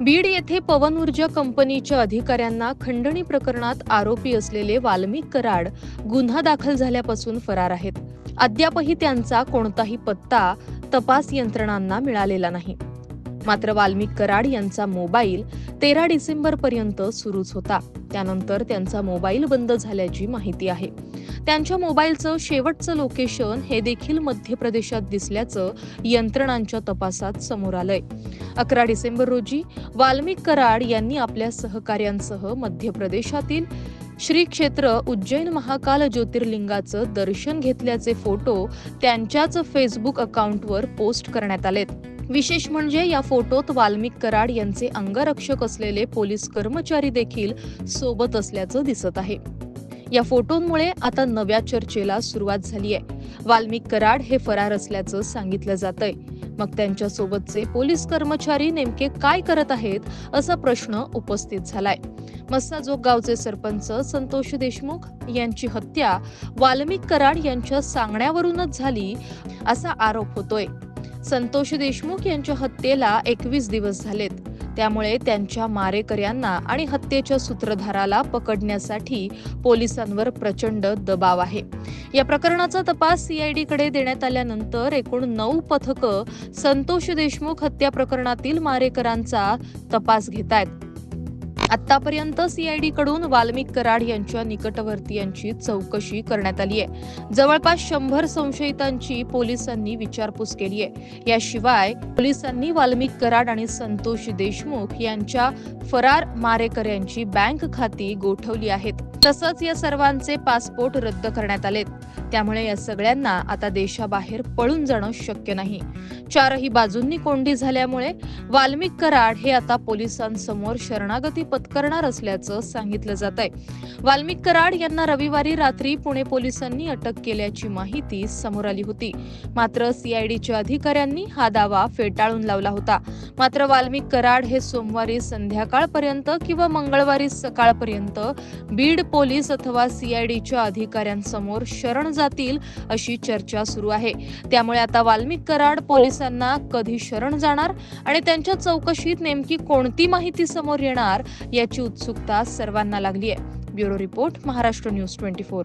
बीड येथे पवन ऊर्जा कंपनीच्या अधिकाऱ्यांना खंडणी प्रकरणात आरोपी असलेले वाल्मिक कराड गुन्हा दाखल झाल्यापासून फरार आहेत. अद्यापही त्यांचा कोणताही पत्ता तपास यंत्रणांना मिळालेला नाही. मात्र वाल्मिक कराड यांचा मोबाईल तेरा डिसेंबर पर्यंत सुरूच होता. त्यानंतर त्यांचा मोबाईल बंद झाल्याची माहिती आहे. त्यांच्या मोबाईलचं शेवटचं लोकेशन हे देखील मध्य प्रदेशात दिसल्याचं यंत्रणांच्या तपासात समोर आलंय. अकरा डिसेंबर रोजी वाल्मिक कराड यांनी आपल्या सहकार्यांसह मध्य प्रदेशातील श्री क्षेत्र उज्जैन महाकाल ज्योतिर्लिंगाचं दर्शन घेतल्याचे फोटो त्यांच्याच फेसबुक अकाउंटवर पोस्ट करण्यात आलेत. विशेष म्हणजे या फोटोत वाल्मिक कराड यांचे अंगरक्षक असलेले पोलीस कर्मचारी देखील सोबत असल्याचं दिसत आहे. या फोटोंमुळे आता नव्या चर्चेला सुरुवात झाली आहे. वाल्मिक कराड हे फरार असल्याचं सांगितलं जातंय. मग त्यांच्या सोबतचे पोलीस कर्मचारी नेमके काय करत आहेत असा प्रश्न उपस्थित झालाय. मस्साजोग गावचे सरपंच संतोष देशमुख यांची हत्या वाल्मिक कराड यांच्या सांगण्यावरूनच झाली असा आरोप होतोय. संतोष देशमुख यांच्या हत्येला एकवीस दिवस झालेत. त्यामुळे त्यांच्या मारेकऱ्यांना आणि हत्येच्या सूत्रधाराला पकडण्यासाठी पोलिसांवर प्रचंड दबाव आहे. या प्रकरणाचा तपास सीआयडी कडे देण्यात आल्यानंतर एकूण नऊ पथकं संतोष देशमुख हत्या प्रकरणातील मारेकरांचा तपास घेत आहेत आतापर्यंत सीआयडी कडून वाल्मिक कराड यांच्या निकटवर्तीयांची चौकशी करण्यात आली आहे. जवळपास शंभर संशयितांची पोलिसांनी विचारपूस केली आहे. याशिवाय पोलिसांनी वाल्मिक कराड आणि संतोष देशमुख यांच्या फरार मारेकऱ्यांची बँक खाती गोठवली आहेत. तसंच या सर्वांचे पासपोर्ट रद्द करण्यात आलेत. त्यामुळे या सगळ्यांना आता देशाबाहेर पळून जाणं शक्य नाही. चारही बाजूंनी कोंडी झाल्यामुळे वाल्मिक कराड हे आता पोलिसांसमोर शरणागती पत्करणार असल्याचं सांगितलं जात आहे वाल्मिक कराड यांना रविवारी रात्री पुणे पोलिसांनी अटक केल्याची माहिती समोर आली होती. मात्र सीआयडीच्या अधिकाऱ्यांनी हा दावा फेटाळून लावला होता. मात्र वाल्मिक कराड हे सोमवारी संध्याकाळपर्यंत किंवा मंगळवारी सकाळपर्यंत बीड पोलीस अथवा सीआयडीच्या अधिकाऱ्यांसमोर शरण जातील अशी चर्चा सुरू आहे. त्यामुळे आता वाल्मिक कराड पोलिसांना कधी शरण जाणार आणि त्यांच्या चौकशीत नेमकी कोणती माहिती समोर येणार याची उत्सुकता सर्वांना लागली आहे bureau report Maharashtra news twenty four.